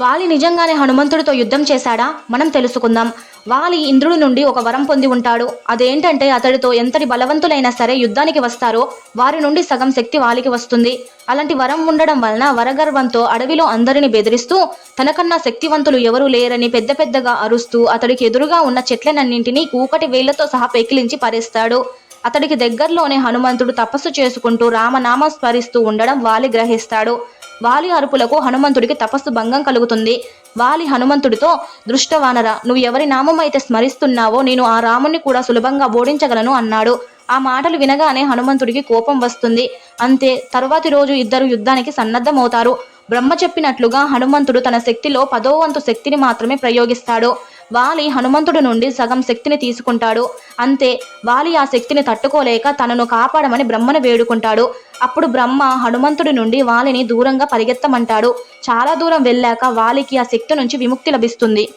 వాలి నిజంగానే హనుమంతుడితో యుద్ధం చేశాడా? మనం తెలుసుకుందాం. వాలి ఇంద్రుడి నుండి ఒక వరం పొంది ఉంటాడు. అదేంటంటే అతడితో ఎంతటి బలవంతులైనా సరే యుద్ధానికి వస్తారో వారి నుండి సగం శక్తి వాలికి వస్తుంది. అలాంటి వరం ఉండడం వలన వరగర్వంతో అడవిలో అందరిని బెదిరిస్తూ తనకన్నా శక్తివంతులు ఎవరూ లేరని పెద్ద పెద్దగా అరుస్తూ అతడికి ఎదురుగా ఉన్న చెట్లనన్నింటినీ కూకటి వేళ్ళతో సహా పెకిలించి పరేస్తాడు. అతడికి దగ్గరలోనే హనుమంతుడు తపస్సు చేసుకుంటూ రామనామం స్మరిస్తూ ఉండడం వాలి గ్రహిస్తాడు. వాలి అరుపులకు హనుమంతుడికి తపస్సు భంగం కలుగుతుంది. వాలి హనుమంతుడితో దృష్టవానర నువ్వు ఎవరి నామం అయితే స్మరిస్తున్నావో నేను ఆ రాముణ్ణి కూడా సులభంగా ఓడించగలను అన్నాడు. ఆ మాటలు వినగానే హనుమంతుడికి కోపం వస్తుంది. అంతే తరువాతి రోజు ఇద్దరు యుద్ధానికి సన్నద్ధమవుతారు. బ్రహ్మ చెప్పినట్లుగా హనుమంతుడు తన శక్తిలో పదో వంతు శక్తిని మాత్రమే ప్రయోగిస్తాడు. వాలి హనుమంతుడి నుండి సగం శక్తిని తీసుకుంటాడు. అంతే వాలి ఆ శక్తిని తట్టుకోలేక తనను కాపాడమని బ్రహ్మను వేడుకుంటాడు. అప్పుడు బ్రహ్మ హనుమంతుడి నుండి వాలిని దూరంగా పరిగెత్తమంటాడు. చాలా దూరం వెళ్ళాక వాలికి ఆ శక్తి నుంచి విముక్తి లభిస్తుంది.